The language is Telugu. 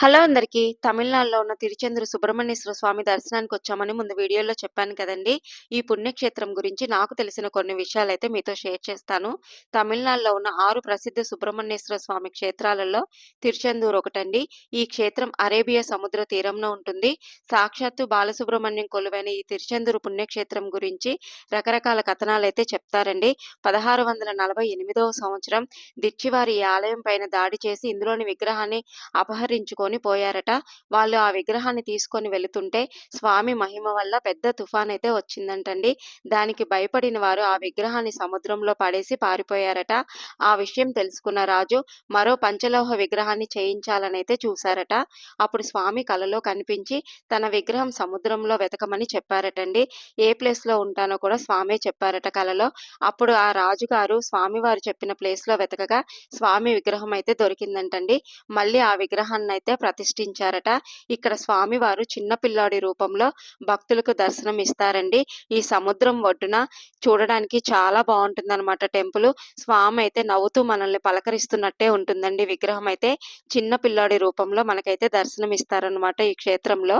హలో అందరికీ. తమిళనాడులో ఉన్న తిరుచెందూరు సుబ్రహ్మణ్యేశ్వర స్వామి దర్శనానికి వచ్చామని ముందు వీడియోలో చెప్పాను కదండీ! ఈ పుణ్యక్షేత్రం గురించి నాకు తెలిసిన కొన్ని విషయాలు అయితే మీతో షేర్ చేస్తాను. తమిళనాడులో ఉన్న ఆరు ప్రసిద్ధ సుబ్రహ్మణ్యేశ్వర స్వామి క్షేత్రాలలో తిరుచెందూరు ఒకటండి. ఈ క్షేత్రం అరేబియా సముద్ర తీరంలో ఉంటుంది. సాక్షాత్తు బాలసుబ్రహ్మణ్యం కొలువైన ఈ తిరుచెందూరు పుణ్యక్షేత్రం గురించి రకరకాల కథనాలు అయితే చెప్తారండి. 1648వ సంవత్సరం దిచ్చివారి ఈ ఆలయం పైన దాడి చేసి ఇందులోని విగ్రహాన్ని అపహరించుకొని పోయారట. వాళ్ళు ఆ విగ్రహాన్ని తీసుకొని వెళుతుంటే స్వామి మహిమ వల్ల పెద్ద తుఫాన్ అయితే వచ్చిందంటండి. దానికి భయపడిన వారు ఆ విగ్రహాన్ని సముద్రంలో పడేసి పారిపోయారట. ఆ విషయం తెలుసుకున్న రాజు మరో పంచలోహ విగ్రహాన్ని చేయించాలనైతే చూశారట. అప్పుడు స్వామి కలలో కనిపించి తన విగ్రహం సముద్రంలో వెతకమని చెప్పారటండి. ఏ ప్లేస్‌లో ఉంటానో కూడా స్వామే చెప్పారట కలలో. అప్పుడు ఆ రాజుగారు స్వామివారు చెప్పిన ప్లేస్‌లో వెతకగా స్వామి విగ్రహం అయితే దొరికిందంటండి. మళ్ళీ ఆ విగ్రహాన్ని అయితే ప్రతిష్ఠించారట. ఇక్కడ స్వామివారు చిన్న పిల్లాడి రూపంలో భక్తులకు దర్శనం ఇస్తారండి. ఈ సముద్రం ఒడ్డున చూడడానికి చాలా బాగుంటుంది అనమాట టెంపుల్ స్వామి అయితే నవ్వుతూ మనల్ని పలకరిస్తున్నట్టే ఉంటుందండి విగ్రహం అయితే. చిన్న పిల్లాడి రూపంలో మనకైతే దర్శనం ఇస్తారనమాట ఈ క్షేత్రంలో.